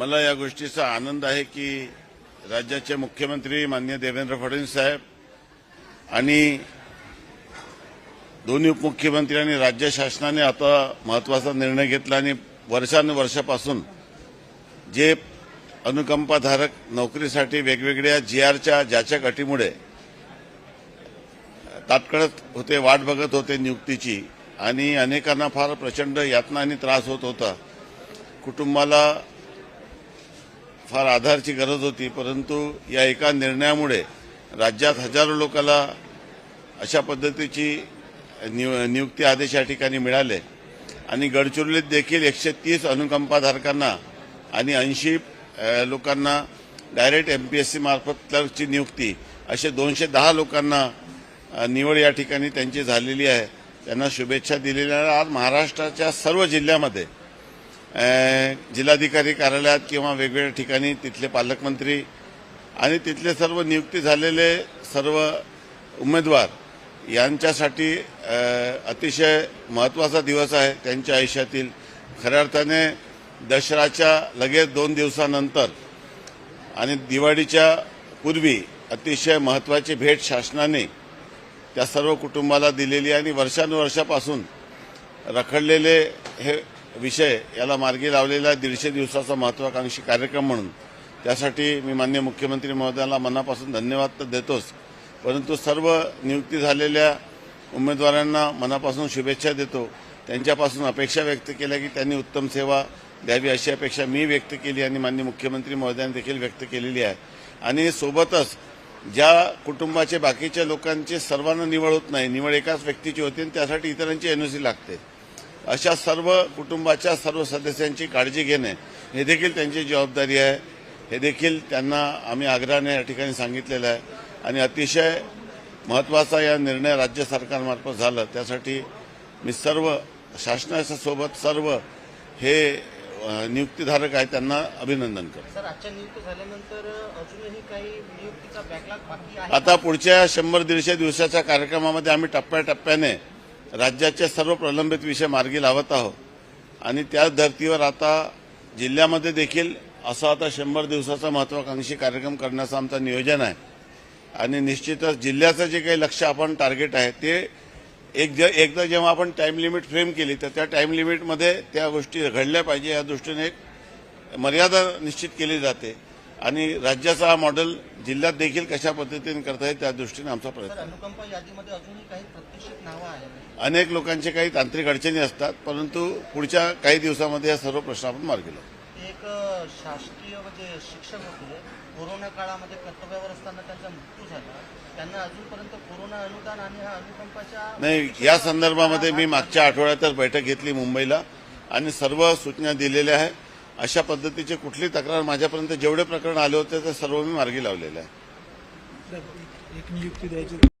मला या गोष्टीचा आनंद आहे की राज्याचे मुख्यमंत्री माननीय देवेंद्र फडणवीस साहेब आणि दोन्ही उपमुख्यमंत्री आणि राज्य शासनाने आता महत्त्वाचा निर्णय घेतला आणि वर्षानुवर्षापासून जे अनुकंपाधारक नोकरीसाठी वेगवेगळ्या जी आरच्या ज्याच्या अटीमुळे तात्कळत होते वाट बघत होते नियुक्तीची आणि अनेकांना फार प्रचंड यातना आणि त्रास होत होता. कुटुंबाला फार आधारची गरज होती परंतु या एका निर्णयामुळे राज्यात हजारो लोकांना अशा पद्धतीची निव नियुक्ती आदेश या ठिकाणी मिळाले. आणि गडचिरोलीत देखील एकशे तीस अनुकंपाधारकांना आणि ऐंशी लोकांना डायरेक्ट एमपीएससी मार्फत क्लर्कची नियुक्ती असे दोनशे दहा लोकांना निवड या ठिकाणी त्यांची झालेली आहे. त्यांना शुभेच्छा दिलेल्या आज महाराष्ट्राच्या सर्व जिल्ह्यामध्ये जिल्हाधिकारी कार्यालयात किंवा वेगवेगळ्या ठिकाणी तिथले पालकमंत्री आणि तिथले सर्व नियुक्ती झालेले सर्व उमेदवार यांच्यासाठी अतिशय महत्त्वाचा दिवस आहे त्यांच्या आयुष्यातील. खऱ्या अर्थाने दसऱ्याच्या लगेच दोन दिवसानंतर आणि दिवाळीच्या पूर्वी अतिशय महत्वाची भेट शासनाने त्या सर्व कुटुंबाला दिलेली आणि वर्षानुवर्षापासून रखडलेले हे विषय याला मार्गी लावलेला दीडशे दिवसाचा महत्वाकांक्षी कार्यक्रम म्हणून. त्यासाठी मी मान्य मुख्यमंत्री महोदयाला मनापासून धन्यवाद तर देतोच. परंतु सर्व नियुक्ती झालेल्या उमेदवारांना मनापासून शुभेच्छा देतो. त्यांच्यापासून अपेक्षा व्यक्त केल्या की त्यांनी उत्तम सेवा द्यावी अशी अपेक्षा मी व्यक्त केली आणि मान्य मुख्यमंत्री महोदयांनी देखील व्यक्त केलेली आहे. आणि सोबतच ज्या कुटुंबाचे बाकीच्या लोकांची सर्वांना निवड होत नाही निवड एकाच व्यक्तीची होती आणि त्यासाठी इतरांची एनओसी लागते. अशा सर्व कुटुंबाच्या सर्व सदस्यांची काळजी घेणे हे देखील त्यांची जबाबदारी आहे. हे देखील त्यांना आम्ही आग्रहाने या ठिकाणी सांगितलेलं आहे. आणि अतिशय महत्त्वाचा या निर्णय राज्य सरकारमार्फत झाला. त्यासाठी मी सर्व शासनाच्या सोबत सर्व हे नियुक्तीधारक आहेत त्यांना अभिनंदन करतो. आहे? आता पुढच्या शंभर दीडशे दिवसाच्या कार्यक्रमामध्ये आम्ही टप्प्याटप्प्याने राज्याच्या सर्व प्रलंबित विषय मार्गी लावत आहोत. आणि त्याच धर्तीवर आता जिल्ह्यामध्ये देखील असा आता शंभर दिवसाचा महत्वाकांक्षी कार्यक्रम करण्याचं आमचं नियोजन आहे. आणि निश्चितच जिल्ह्याचं जे काही लक्ष आपण टार्गेट आहे ते एक ज एकदा जेव्हा आपण टाइम लिमिट फ्रेम केली तर त्या टाइम लिमिटमध्ये त्या गोष्टी घडल्या पाहिजे. या दृष्टीने एक मर्यादा निश्चित केली जाते. आणि राज्याचा हा मॉडेल जिल्ह्यात देखील कशा पद्धतीने करता येईल त्या दृष्टीने आमचा प्रयत्न आहेत. अनेक लोकांचे काही तांत्रिक अडचणी असतात परंतु पुढच्या काही दिवसामध्ये या सर्व प्रश्न आपण मार्गी लावू एक शासकीय म्हणजे शिक्षक होते कोरोना काळामध्ये कर्तव्यावर असताना त्यांचा मृत्यू झाला. त्यांना अजूनपर्यंत कोरोना अनुदान आणि हा अनुकंपाच्या नाही या संदर्भामध्ये मी मागच्या आठवड्यातच बैठक घेतली मुंबईला आणि सर्व सूचना दिलेल्या आहे अशा पद्धतीचे कुठली तक्रार माझ्यापर्यंत जेवढे प्रकरण आले होते ते सर्व मी मार्गी लावलेलं आहे. एक नियुक्ती द्यायची.